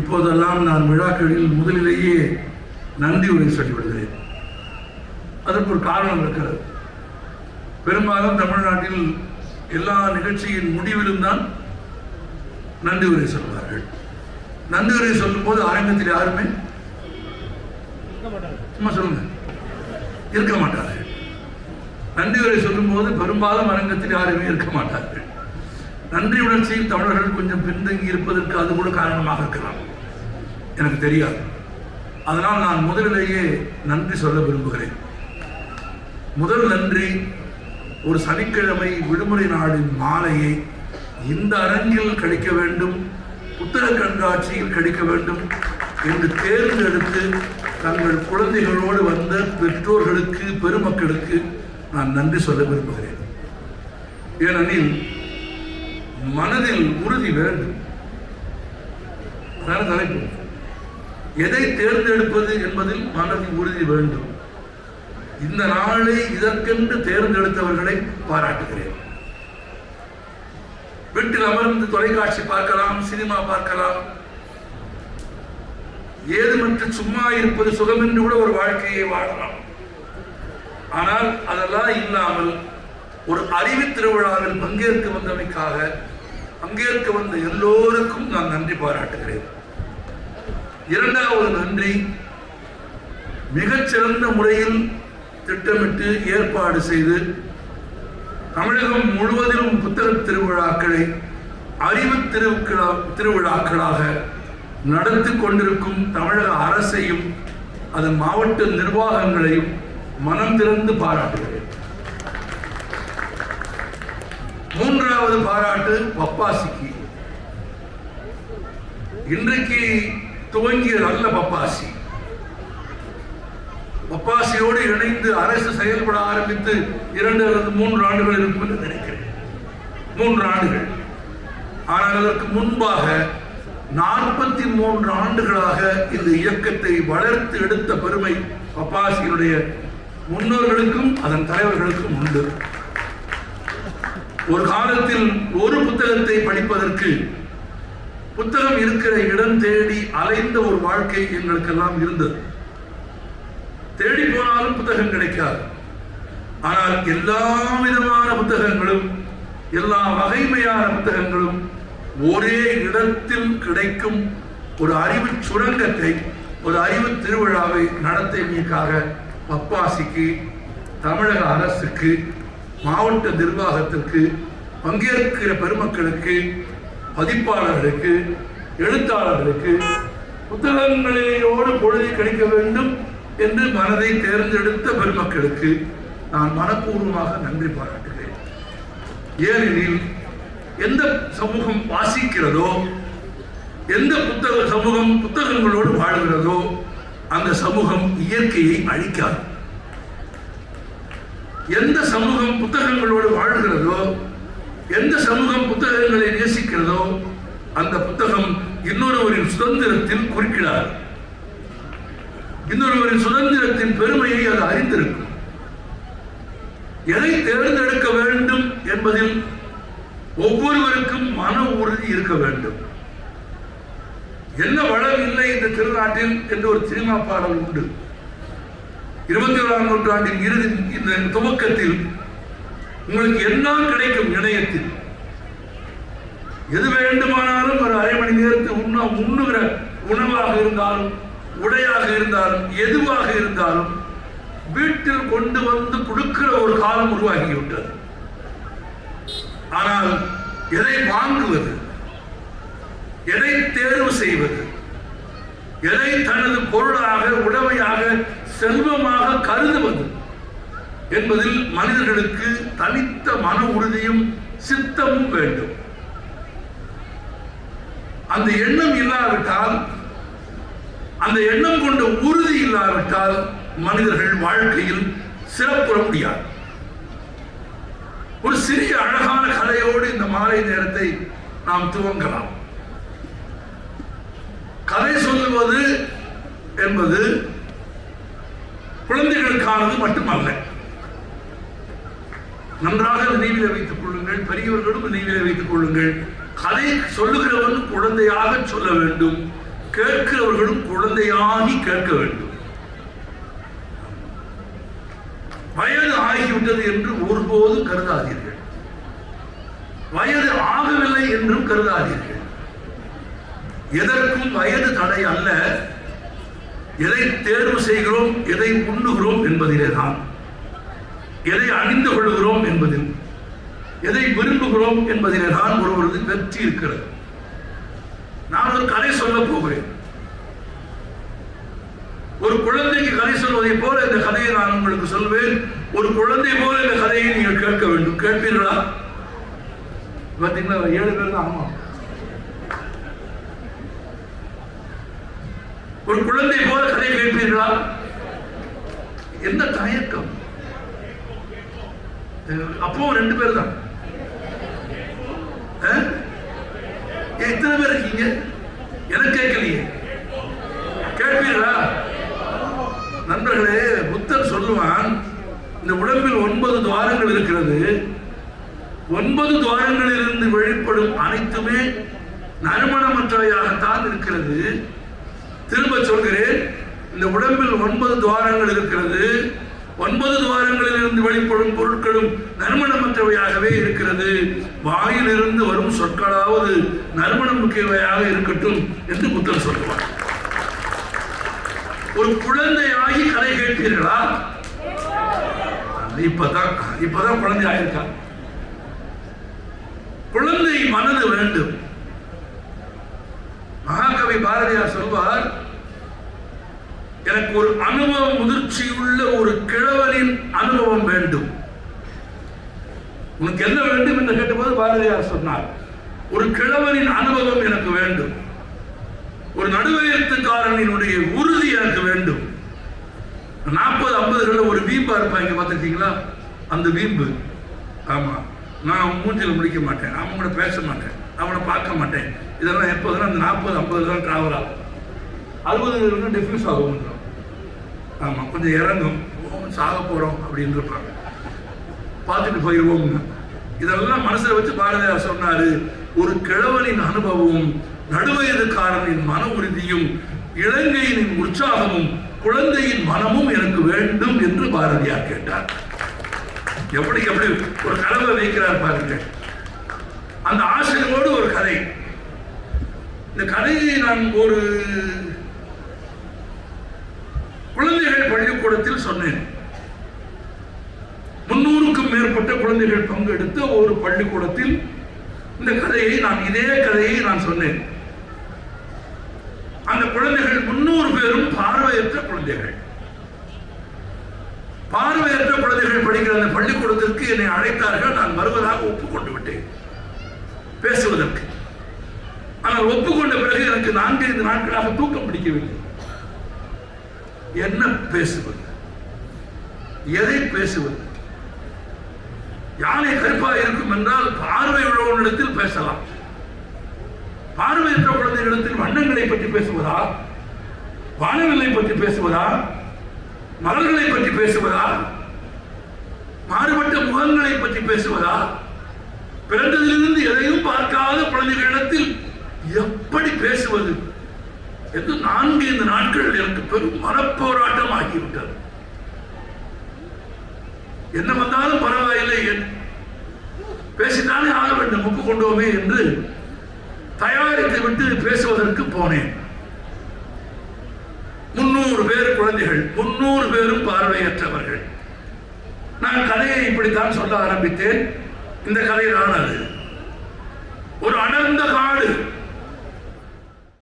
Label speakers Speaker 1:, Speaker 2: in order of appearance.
Speaker 1: இப்போதெல்லாம் நான் விழாக்களில் முதலிலேயே நன்றி உரை சொல்லிவிடுகிறேன். அதற்கு ஒரு காரணம் இருக்கிறது. பெரும்பாலும் தமிழ்நாட்டில் எல்லா நிகழ்ச்சியின் முடிவிலும் தான் நன்றி உரை சொல்வார்கள். நன்றி உரை சொல்லும்போது அரங்கத்தில் யாருமே சும்மா சொல்லுங்க. இருக்க மாட்டார்கள். நன்றி உரை சொல்லும்போது பெரும்பாலும் அரங்கத்தில் யாருமே இருக்க மாட்டார்கள். நன்றி உணர்ச்சியில் தமிழர்கள் கொஞ்சம் பின்தங்கி இருப்பதற்கு அது கூட காரணமாக இருக்கலாம். எனக்கு தெரியாது. அதனால் நான் முதலிலேயே நன்றி சொல்ல விரும்புகிறேன். முதல் நன்றி ஒரு சனிக்கிழமை விடுமுறை நாளின் மாலையை இந்த அரங்கில் கழிக்க வேண்டும் புத்தக கண்காட்சியில் கழிக்க வேண்டும் என்று தேர்ந்தெடுத்து தங்கள் குழந்தைகளோடு வந்த பெற்றோர்களுக்கு பெருமக்களுக்கு நான் நன்றி சொல்ல விரும்புகிறேன். ஏனெனில் மனதில் உறுதி வேண்டும். அதான தலைப்பு. எதை தேர்ந்தெடுப்பது என்பதில் மனதில் உறுதி வேண்டும். இந்த நாளை இதற்கென்று தேர்ந்தெடுத்தவர்களை பாராட்டுகிறேன். வீட்டில் அமர்ந்து தொலைக்காட்சி பார்க்கலாம் சினிமா பார்க்கலாம். ஏதுமற்று சும்மா இருப்பது சுகம் என்று கூட ஒரு வாழ்க்கையை வாழலாம். ஆனால் அதெல்லாம் இல்லாமல் ஒரு அறிவு திருவிழாவில் பங்கேற்க வந்தமைக்காக பங்கேற்க வந்த எல்லோருக்கும் நான் நன்றி பாராட்டுகிறேன். இரண்டாவது நன்றி மிகச்சிறந்த முறையில் திட்டமிட்டு ஏற்பாடு செய்து தமிழகம் முழுவதிலும் புத்தக திருவிழாக்களை அறிவு திருவிழா திருவிழாக்களாக நடத்தி கொண்டிருக்கும் தமிழக அரசையும் அதன் மாவட்ட நிர்வாகங்களையும் மனம் திறந்து பாராட்டுகிறேன். மூன்றாவது பாராட்டு பப்பாசிக்கு. இன்றைக்கு துவங்கிய நல்ல பப்பாசி. பப்பாசியோடு இணைந்து அரசு செயல்பட ஆரம்பித்து இரண்டு அல்லது மூன்று ஆண்டுகள் இருக்கும் என்று நினைக்கிறேன். மூன்று ஆண்டுகள். ஆனால் அதற்கு முன்பாக நாற்பத்தி மூன்று ஆண்டுகளாக இந்த இயக்கத்தை வளர்த்து எடுத்த பெருமை பப்பாசியினுடைய முன்னோர்களுக்கும் அதன் தலைவர்களுக்கும் உண்டு. ஒரு காலத்தில் ஒரு புத்தகத்தை படிப்பதற்கு புத்தகம் இருக்கிற இடம் தேடி அலைந்த ஒரு வாழ்க்கை எங்களுக்கெல்லாம் இருந்தது. தேடி போனாலும் புத்தகம் கிடைக்காது. ஆனால் எல்லா விதமான புத்தகங்களும் எல்லா வகைமையான புத்தகங்களும் ஒரே இடத்தில் கிடைக்கும் ஒரு அறிவு சுரங்கத்தை ஒரு அறிவு திருவிழாவை நடத்தியமைக்காக பப்பாசிக்கு தமிழக அரசுக்கு மாவட்ட நிர்வாகத்திற்கு பங்கேற்கிற பெருமக்களுக்கு பதிப்பாளர்களுக்கு எழுத்தாளர்களுக்கு புத்தகங்களையோடு பொழுதை கழிக்க வேண்டும் என்று மனதை தேர்ந்தெடுத்த பெருமக்களுக்கு நான் மனப்பூர்வமாக நன்றி பாராட்டுகிறேன். ஏனெனில் எந்த சமூகம் வாசிக்கிறதோ எந்த புத்தக சமூகம் புத்தகங்களோடு வாழ்கிறதோ அந்த சமூகம் இயற்கையை அழிக்காது. எந்த சமூகம் புத்தகங்களோடு வாழ்கிறதோ எந்த சமூகம் புத்தகங்களை நேசிக்கிறதோ அந்த புத்தகம் இன்னொருவரின் சுதந்திரத்தில் குறிக்கிறார் இன்னொருவரின் சுதந்திரத்தின் பெருமையை அது அறிந்திருக்கும். எதை தேர்ந்தெடுக்க வேண்டும் என்பதில் ஒவ்வொருவருக்கும் மன உறுதி இருக்க வேண்டும். என்ன வளம் இல்லை இந்த திருநாட்டில் என்று ஒரு சினிமா பாடல் உண்டு. இருபத்தி ஓராம் நூற்றாண்டின் இறுதி இந்த துவக்கத்தில் உங்களுக்கு எல்லாம் கிடைக்கும் இணையத்தில் எது வேண்டுமானாலும் ஒரு அரை மணி நேரத்தை உண்ணா உண்ணுகிற உணவாக இருந்தாலும் உடையாக இருந்தாலும் எதுவாக இருந்தாலும் வீட்டில் கொண்டு வந்து கொடுக்கிற ஒரு காலம் உருவாகி விட்டது ஆனால் எதை வாங்குவது? எதை தேர்வு செய்வது? எதை தனது பொருளாக உடமையாக செல்வமாக கருதுவது? என்பதில் மனிதர்களுக்கு தனித்த மன உறுதியும் சித்தமும் வேண்டும். அந்த எண்ணம் இல்லாவிட்டால் அந்த எண்ணம் கொண்ட உறுதி இல்லாவிட்டால் மனிதர்கள் வாழ்க்கையில் சிறப்புற முடியாது. ஒரு சிறிய அழகான கதையோடு இந்த மாலை நேரத்தை நாம் துவங்கலாம். கதை சொல்லுவது என்பது குழந்தைகளுக்கானது மட்டுமல்ல. நன்றாக நினைவில வைத்துக் கொள்ளுங்கள் பெரியவர்களும் நினைவில வைத்துக் கொள்ளுங்கள். கதை சொல்லுகிறவன் குழந்தையாக சொல்ல வேண்டும். கேட்கிறவர்களும் குழந்தையாகி கேட்க வேண்டும். வயது ஆகிவிட்டது என்று ஒருபோதும் கருதாதீர்கள். வயது ஆகவில்லை என்றும் கருதாதீர்கள். எதற்கும் வயது தடை அல்ல. எதை தேர்வு செய்கிறோம் எதை உண்ணுகிறோம் என்பதிலே தான். எதை அணிந்து கொள்கிறோம் என்பதில் எதை விரும்புகிறோம் என்பதில் நான் ஒருவரது வெற்றி இருக்கிறது. நான் ஒரு கதை சொல்ல போகிறேன். ஒரு குழந்தைக்கு கதை சொல்வதை போல இந்த கதையை நான் உங்களுக்கு சொல்வேன். ஒரு குழந்தை போல இந்த கதையை நீங்கள் கேட்க வேண்டும். கேட்பீர்களா? பார்த்தீங்களா? ஏழு பேர் தான். ஆமா. ஒரு குழந்தை போல கதை கேட்பீர்களா? என்ன தயக்கம்? அப்பவும் ரெண்டு பேர் தான் எத்தனை பேர் இருக்கீங்க? எனக்கு கேட்கலையே. கேட்பீர்களா? நண்பர்களே புத்தர் சொல்லுவான் இந்த உடம்பில் ஒன்பது துவாரங்கள் இருக்கிறது. ஒன்பது துவாரங்களிலிருந்து வெளிப்படும் அனைத்துமே நறுமணமற்றவையாகத்தான் இருக்கிறது. திரும்ப சொல்கிறேன் இந்த உடம்பில் ஒன்பது துவாரங்கள் இருக்கிறது. ஒன்பது துவாரங்களிலிருந்து வெளிப்படும் பொருட்களும் நறுமணமற்றவையாகவே இருக்கிறது. வாயிலிருந்து வரும் சொற்களாவது நறுமணம் முக்கியவையாக இருக்கட்டும் என்று புத்தர் சொல்லுவார். ஒரு குழந்தையாகி கதை கேட்பீர்களா? இப்பதான் இப்பதான் குழந்தை ஆயிருக்கா? குழந்தை மனது வேண்டும். மகாகவி பாரதியார் சொல்வார் எனக்கு ஒரு அனுபவ முதிர்ச்சி உள்ள ஒரு கிழவனின் அனுபவம் வேண்டும். உனக்கு என்ன வேண்டும் என்று கேட்டபோது பாரதியார் சொன்னார் ஒரு கிழவனின் அனுபவம் எனக்கு வேண்டும். ஒரு நடுவயத்துக்காரனினுடைய உறுதி எனக்கு வேண்டும். நாற்பது ஐம்பதுகளில் ஒரு வீம்பா இருப்பாங்க பார்த்துருக்கீங்களா? அந்த வீம்பு. ஆமா. நான் மூஞ்சில் முடிக்க மாட்டேன். அவன் கூட பேச மாட்டேன். அவனை பார்க்க மாட்டேன். இதெல்லாம் எப்போதுனா அந்த நாற்பது ஐம்பது தான் டிராவல் ஆகும் அறுபது டிஃப்யூஸ் ஆகும். ஆமாம் கொஞ்சம் இறங்கும். சாக போகிறோம் அப்படின்னு இருப்பாங்க பார்த்துட்டு போயிடுவோம்னு இதெல்லாம் மனசுல வச்சு பாரதியார் சொன்னாரு ஒரு கிழவனின் அனுபவமும் நடுவயதுக்காரனின் மன உறுதியும் இலங்கையினின் உற்சாகமும் குழந்தையின் மனமும் எனக்கு வேண்டும் என்று பாரதியார் கேட்டார். எப்படி எப்படி? ஒரு கனவை வைக்கிறார் பாருங்க. அந்த ஆசையோடு ஒரு கதை. இந்த கதையை நான் ஒரு குழந்தைகள் பள்ளிக்கூடத்தில் சொன்னேன். முன்னூறுக்கும் மேற்பட்ட குழந்தைகள் பங்கெடுத்த ஒரு பள்ளிக்கூடத்தில் இந்த கதையை நான் இதே கதையை நான் சொன்னேன். அந்த குழந்தைகள் முன்னூறு பேரும் பார்வையற்ற குழந்தைகள். பார்வையற்ற குழந்தைகள் படிக்கிற அந்த பள்ளிக்கூடத்திற்கு என்னை அழைத்தார்கள். நான் வருவதாக ஒப்புக்கொண்டு விட்டேன். பேசுவதற்கு. ஆனால் ஒப்புக்கொண்ட பிறகு எனக்கு நான்கைந்து நாட்களாக தூக்கம் பிடிக்கவில்லை. என்ன பேசுவது? எதை பேசுவது? யானை கருப்பாக இருக்கும் என்றால் பார்வை உள்ளவர்களிடத்தில் பேசலாம். பார்வையற்ற குழந்தைகளிடத்தில் வண்ணங்களை பற்றி பேசுவதா? வானவில்லை பற்றி பேசுவதா? மலர்களை பற்றி பேசுவதா? மாறுபட்ட முகங்களை பற்றி பேசுவதா? பிறந்ததிலிருந்து எதையும் பார்க்காத குழந்தைகளிடத்தில் எப்படி பேசுவது? என்று நான்கு ஐந்து நாட்கள் எனக்கு பெரும் மனப்போராட்டம் ஆகிவிட்டது என்ன வந்தாலும் பரவாயில்லை என் ஆக வேண்டும் ஒப்பு கொண்டோமே என்று தயாரித்து விட்டு பேசுவதற்கு போனேன். முன்னூறு பேர் குழந்தைகள் முன்னூறு பேரும் பார்வையற்றவர்கள். நான் கதையை இப்படித்தான் சொல்ல ஆரம்பித்தேன். இந்த கதை நான் அது. ஒரு அடர்ந்த காடு